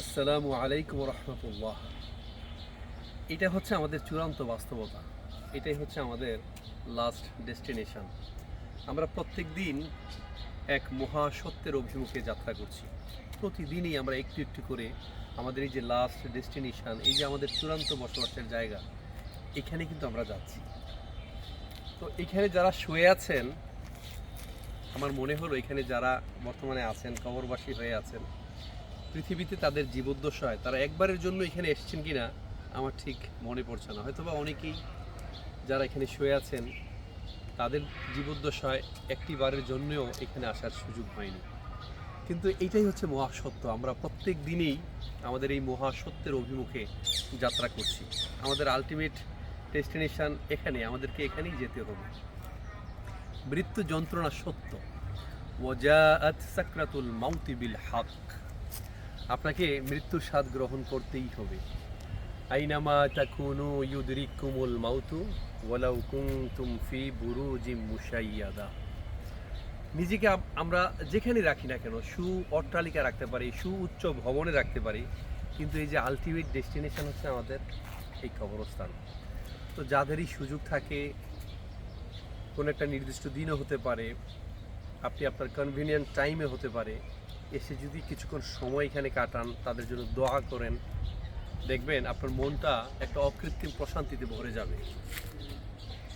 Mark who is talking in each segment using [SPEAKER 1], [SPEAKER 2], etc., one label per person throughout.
[SPEAKER 1] আসসালামু আলাইকুম রহমতুল্লাহ এটা হচ্ছে আমাদের চূড়ান্ত বাস্তবতা। এটাই হচ্ছে আমাদের লাস্ট ডেস্টিনেশন আমরা প্রত্যেক দিন এক মহাসত্যের অভিমুখে যাত্রা করছি। প্রতিদিনই আমরা একটু একটু করে আমাদের এই যে লাস্ট ডেস্টিনেশন এই যে আমাদের চূড়ান্ত বসবাসের জায়গা, এখানে কিন্তু আমরা যাচ্ছি। তো এখানে যারা শুয়ে আছেন, আমার মনে হলো এখানে যারা বর্তমানে আছেন, কবরবাসী হয়ে আছেন পৃথিবীতে তাদের জীবদ্দশায় তারা একবারের জন্য এখানে এসেছেন কিনা আমার ঠিক মনে পড়ছে না। হয়তোবা অনেকেই যারা এখানে শুয়ে আছেন, তাদের জীবদ্দশায় একটি বারের জন্যও এখানে আসার সুযোগ হয়নি। কিন্তু এইটাই হচ্ছে মহাসত্য, আমরা প্রত্যেক দিনেই আমাদের এই মহাসত্যের অভিমুখে যাত্রা করছি। আমাদের আলটিমেট ডেস্টিনেশন এখানে, আমাদেরকে এখানেই যেতে হবে। মৃত্যু যন্ত্রণা সত্য। ওয়াজাআত সাকরাতুল মাউতি বিল হক। আপনাকে মৃত্যুর স্বাদ গ্রহণ করতেই হবে। আইনামা তাকুনু ইউদরিকুমুল মাউতু ওয়ালাউ কুনতুম ফি বুরুজিম মুশাইয়াদা। নিজেকে আমরা যেখানে রাখি না কেন, সু অট্টালিকা রাখতে পারি, সু উচ্চ ভবনে রাখতে পারি, কিন্তু এই যে আলটিমেট ডেস্টিনেশন হচ্ছে আমাদের এই কবরস্থান। তো যাদেরই সুযোগ থাকে, কোনো একটা নির্দিষ্ট দিনও হতে পারে, আপনি আপনার কনভিনিয়েন্ট টাইমে হতে পারে এসে যদি কিছুক্ষণ সময় এখানে কাটান, তাদের জন্য দোয়া করেন। দেখবেন আপনার মনটা একটা অকৃত্রিম প্রশান্তিতে ভরে যাবে।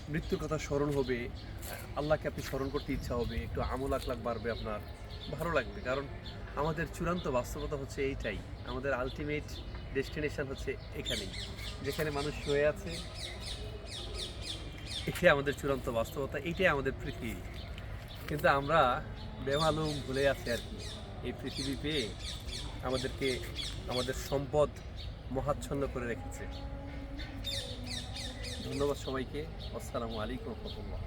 [SPEAKER 1] মৃত্যুর কথা স্মরণ হবে, আল্লাহকে আপনি স্মরণ করতে ইচ্ছা হবে, একটু আমল আখলাখ বাড়বে আপনার। ভালো লাগবে, কারণ আমাদের চূড়ান্ত বাস্তবতা হচ্ছে এইটাই। আমাদের আলটিমেট ডেস্টিনেশন হচ্ছে এখানেই। যেখানে মানুষ শুয়ে আছে, এটাই আমাদের চূড়ান্ত বাস্তবতা, এটাই আমাদের পৃথিবী। কিন্তু আমরা বেমালুম ভুলে আছে আর কি। এই পৃথিবী পেয়ে আমাদেরকে আমাদের সম্পদ মহাচ্ছন্ন করে রেখেছে। ধন্যবাদ সবাইকে। আসসালামু আলাইকুম রহমতুল্লাহ।